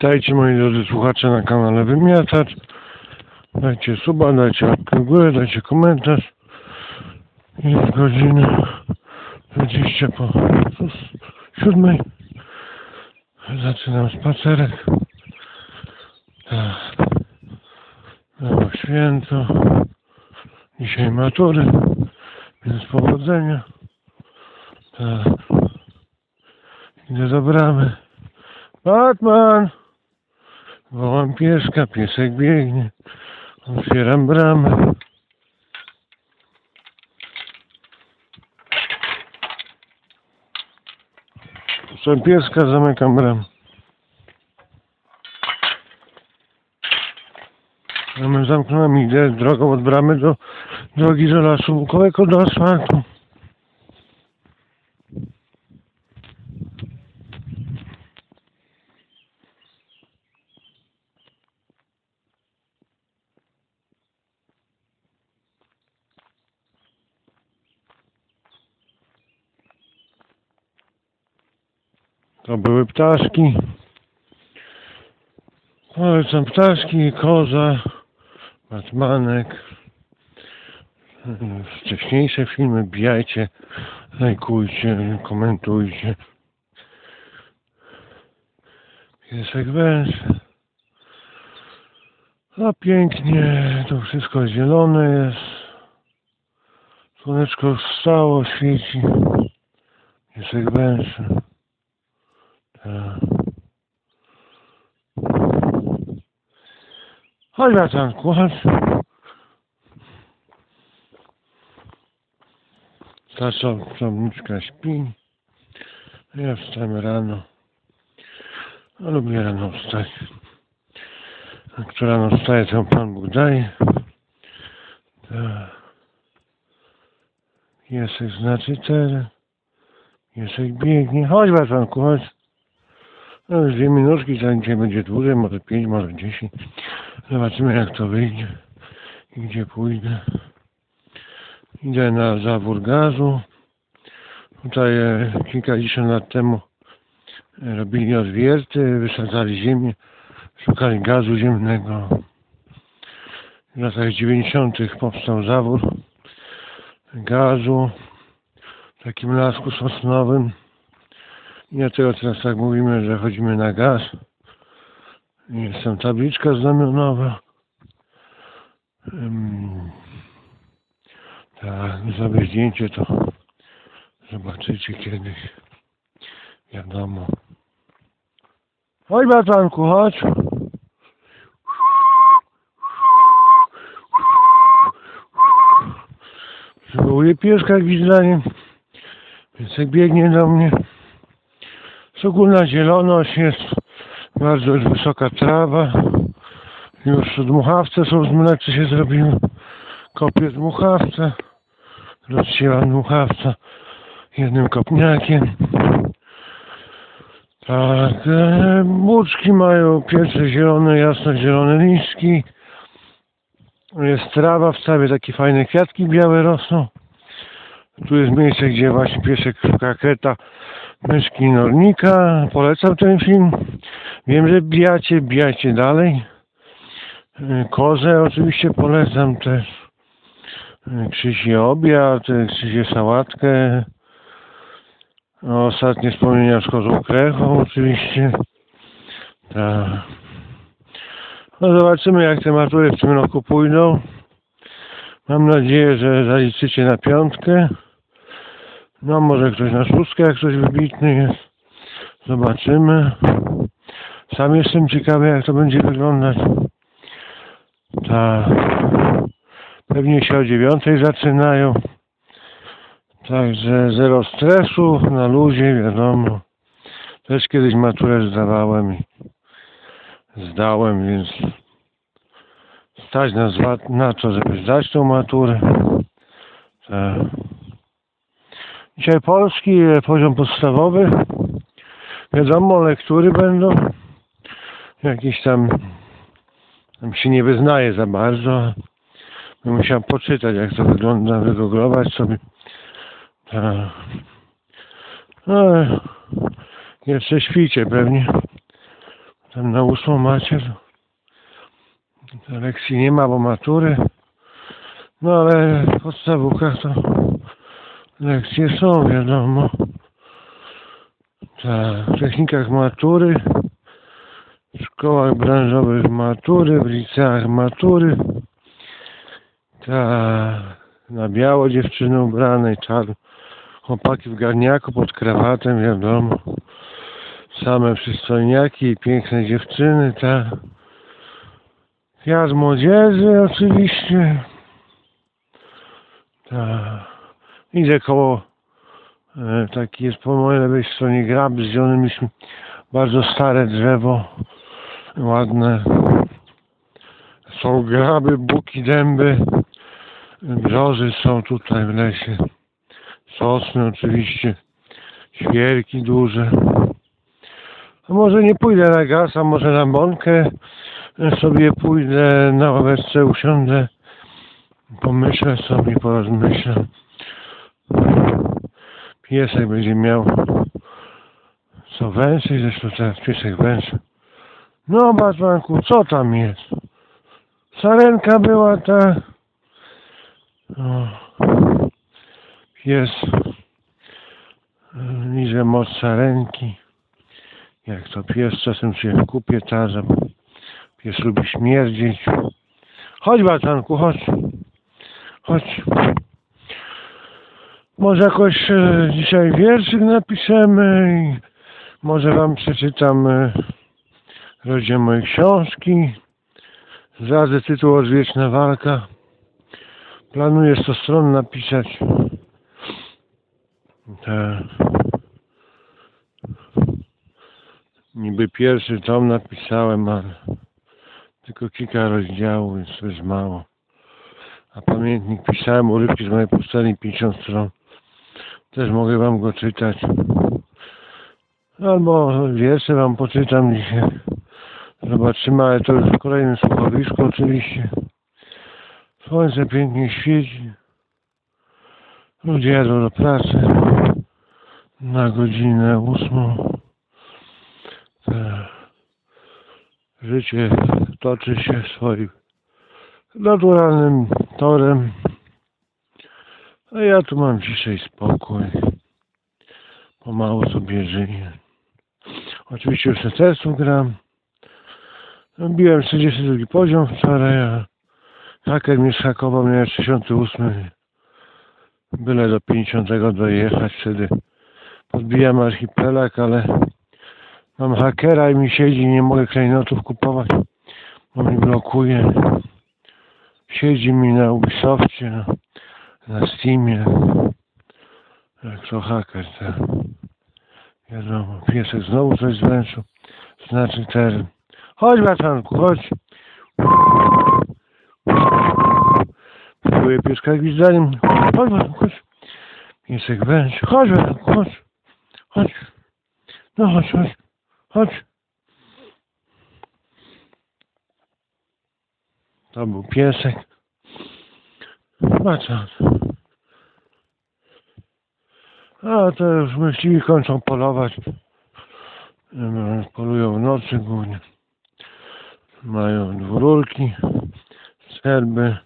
Witajcie moi drodzy słuchacze na kanale Wymiatacz. Dajcie suba, dajcie łapkę w górę, dajcie komentarz. Jest godzina 20 po siódmej. Zaczynam spacerek. Tak. Było święto. Dzisiaj matury. Więc powodzenia. Tak. Idę do bramy. Batman! Wołam pieska, piesek biegnie. Otwieram bramę. Puszczam pieska, zamykam bramę. Bramę zamknąłem, idę drogą od bramy do drogi do lasu łukowego, do asfaltu. To były ptaszki. Polecam ptaszki, koza, batmanek. Wcześniejsze filmy bijajcie, lajkujcie, komentujcie. Piesek węż. A pięknie, to wszystko zielone jest. Słoneczko wstało, świeci. Piesek węż. Tak. Chodź bratanku, chodź. Ta wnuczka śpi. Ja wstałem rano. A lubię rano wstać. A kto rano wstaje, to Pan Bóg daje. Tak. Piesek znaczy teren. Piesek biegnie. Chodź bratanku, chodź. No już dwie minutki, będzie dłużej, może pięć, może dziesięć. Zobaczymy jak to wyjdzie i gdzie pójdę. Idę na zawór gazu. Tutaj e, kilkadziesiąt lat temu e, robili odwierty, wysadzali ziemię, szukali gazu ziemnego. W latach 90. powstał zawór gazu w takim lasku sosnowym. Dlatego teraz tak mówimy, że chodzimy na gaz. Jest tam tabliczka znamionowa. Ym, Tak, zrobię zdjęcie to zobaczycie kiedyś. Wiadomo. Chodź bratanku, chodź. Przywołuję pieska gwizdaniem. Piesek biegnie do mnie. Szczególna zieloność jest, bardzo wysoka trawa. Już dmuchawce są zmlecy się zrobiły. Kopię dmuchawce. Rozsieram dmuchawca jednym kopniakiem. Tak, e, buczki mają pierwsze zielone, jasno-zielone liśki. Jest trawa, w trawie takie fajne kwiatki białe rosną. Tu jest miejsce, gdzie właśnie piesek szuka kreta myszki nornika. Polecam ten film. Wiem, że bijacie, bijajcie dalej. Y, Kozę oczywiście polecam też. Y, Krzysi obiad, y, Krzysię sałatkę. Ostatnie wspomnienia z kozą krechą oczywiście. Tak. No zobaczymy jak te matury w tym roku pójdą. Mam nadzieję, że zaliczycie na piątkę. No może ktoś na szóstkę, jak ktoś wybitny jest. Zobaczymy. Sam jestem ciekawy, jak to będzie wyglądać. Tak. Pewnie się o dziewiątej zaczynają. Także zero stresu, na luzie, wiadomo. Też kiedyś maturę zdawałem i zdałem, więc stać na, to, żeby zdać tą maturę. Tak. Dzisiaj polski, e, poziom podstawowy. Wiadomo, lektury będą. Jakieś tam, tam się nie wyznaje za bardzo. Bym musiał poczytać, jak to wygląda, wygooglować sobie. Tak. No, jeszcze śpicie pewnie. Tam na ósmą macie. Lekcji nie ma, bo matury. No ale w podstawówkach to lekcje są, wiadomo. Tak, w technikach matury, w szkołach branżowych matury, w liceach matury. Tak, na biało dziewczyny ubrane, czarno. Chłopaki w garniaku pod krawatem, wiadomo. Same przystojniaki i piękne dziewczyny, tak. Z młodzieży oczywiście. Tak. Idę koło, e, taki jest po mojej lewej stronie grab, zdziony mieliśmy bardzo stare drzewo, ładne. Są graby, buki, dęby, brzozy są tutaj w lesie. Sosny oczywiście, świerki duże. A może nie pójdę na gaz, a może na bąkę sobie pójdę na ławeczce, usiądę, pomyślę sobie, porozmyślę. Piesek będzie miał co węsy, zresztą teraz piesek węsy. No Batmanku, co tam jest? Sarenka była ta... O, pies liże moc sarenki. Jak to pies czasem się w kupie tarza. Pies lubi śmierdzieć. Chodź Batanku, chodź. Chodź. Może jakoś e, dzisiaj wierszyk napiszemy i może wam przeczytam e, mojej książki. Zdradzę tytuł Odwieczna walka. Planuję 100 stron napisać. Tak. Niby pierwszy tom napisałem, ale tylko kilka rozdziałów, więc to jest mało. A pamiętnik pisałem urywki z mojej pustelni 50 stron. Też mogę wam go czytać. Albo wiersze wam poczytam dzisiaj. Zobaczymy, ale to już w kolejnym słuchowisku oczywiście. Słońce pięknie świeci. Ludzie jadą do pracy na godzinę ósmą. Tak. Życie toczy się swoim naturalnym torem. A ja tu mam dzisiaj spokój. Pomału sobie żyję. Oczywiście już testu gram. Biłem 42 poziom wczoraj, a haker mnie miałem 68. Byle do 50 dojechać, wtedy podbijam archipelag, ale mam hakera i mi siedzi, nie mogę klejnotów kupować, bo mi blokuje. Siedzi mi na Ubisoftie, na, na Steamie. Jak to haker, tak. Wiadomo, piesek znowu coś zwęszył, znaczy teren. Chodź Batanku, chodź. Próbuję pieska gwizdaniem. Chodź Batanku, chodź. Piesek węży. Chodź Batanku, chodź. Chodź. No chodź, chodź. Chodź. To był piesek. Batan. A to już myśliwi kończą polować. Polują w nocy głównie. Mają dwururki, strzelby.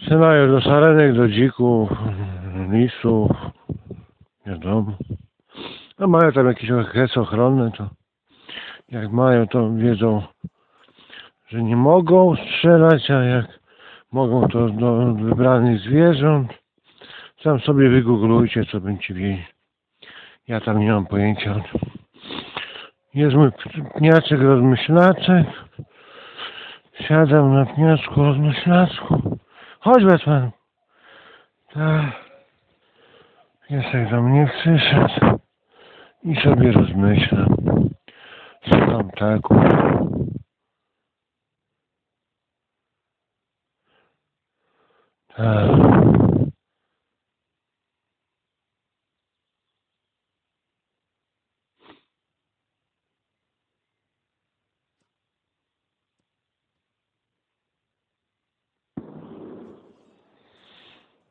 Strzelają do sarenek, do dzików, lisów, wiadomo. No mają tam jakieś okresy ochronne, to jak mają, to wiedzą, że nie mogą strzelać, a jak mogą, to do wybranych zwierząt. Sam sobie wygooglujcie, co będziecie wiedzieć. Ja tam nie mam pojęcia. Jest mój pniaczek rozmyślaczek. Siadam na pniaczku rozmyślaczku. Chodź Batman. Tak. Piesek do mnie przyszedł. I sobie rozmyślam. Słucham taków. Tak.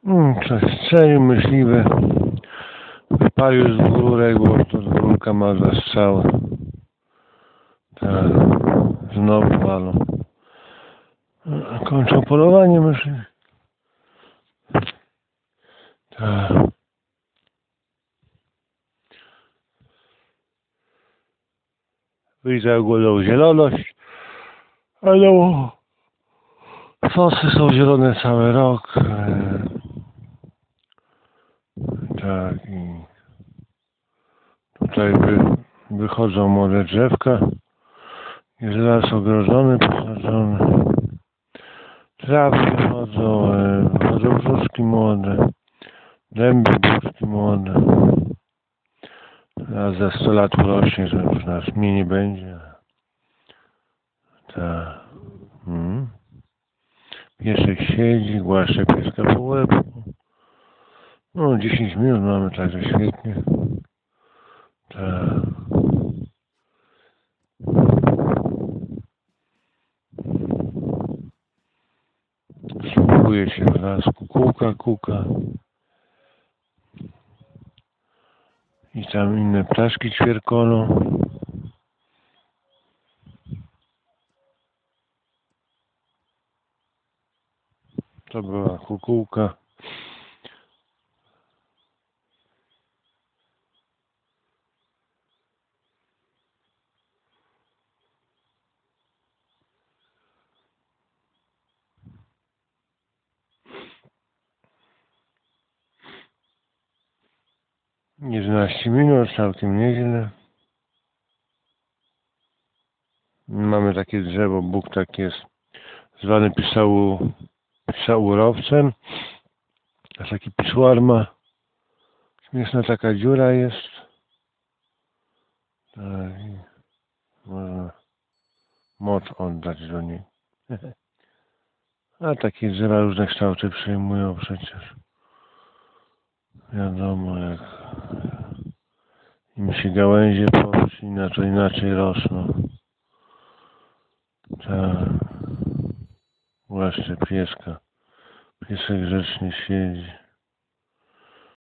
Mm, coś strzelił myśliwy. Wpalił z dwórek, bo to dwórka ma dwa strzały. Tak. Znowu walą. Kończą polowanie myszy. Tak. Widzę ogólną zieloność, ale fosy są zielone cały rok. Tak i tutaj wy, wychodzą młode drzewka. Jest las ogrodzony, posadzony. Trawy wychodzą, e, wychodzą brzuszki młode. Dęby brzuszki młode. A za 100 lat urośnie, że już nas mniej nie będzie. Tak. Mhm. Piesek siedzi, głaszcze pieska po łebku. No, 10 minut mamy, także świetnie. Tak. Słuchuje się w kukułka, kuka. I tam inne ptaszki ćwierkoną. To była kukułka. Jedenaście minut, całkiem nieźle. Mamy takie drzewo, Bóg tak jest zwany pisału, pisałurowcem. Aż taki pisłar ma. Śmieszna taka dziura jest. Tak, można moc oddać do niej. A takie drzewa różne kształty przyjmują przecież. Wiadomo jak im się gałęzie powcina, to inaczej rosną. Tak. Właśnie pieska. Piesek grzecznie siedzi.